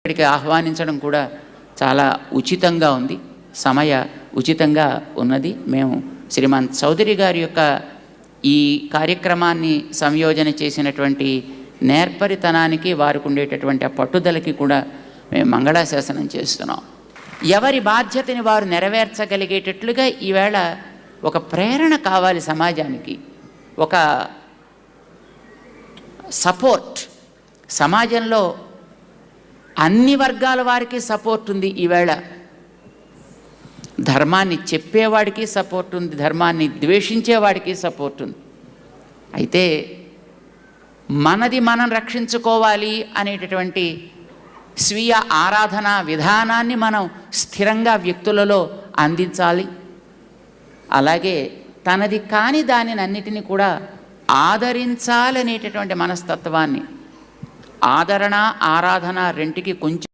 ఇక్కడికి ఆహ్వానించడం కూడా చాలా ఉచితంగా ఉంది. సమయ ఉచితంగా ఉన్నది. మేము శ్రీమాన్ చౌదరి గారి యొక్క ఈ కార్యక్రమాన్ని సంయోజన చేసినటువంటి నేర్పరితనానికి వారికి ఉండేటటువంటి ఆ పట్టుదలకి కూడా మేము మంగళాశాసనం చేస్తున్నాం. ఎవరి బాధ్యతని వారు నెరవేర్చగలిగేటట్లుగా ఈవేళ ఒక ప్రేరణ కావాలి సమాజానికి. ఒక సపోర్ట్. సమాజంలో అన్ని వర్గాల వారికి సపోర్ట్ ఉంది ఈవేళ. ధర్మాన్ని చెప్పేవాడికి సపోర్ట్ ఉంది ధర్మాన్ని ద్వేషించేవాడికి సపోర్ట్ ఉంది. అయితే మనది మనం రక్షించుకోవాలి అనేటటువంటి స్వీయ ఆరాధన విధానాన్ని మనం స్థిరంగా వ్యక్తులలో అందించాలి. అలాగే తనది కాని దానిని అన్నిటినీ కూడా ఆదరించాలనేటటువంటి మనస్తత్వాన్ని ఆదరణ ఆరాధన రెంటికి కొంచెం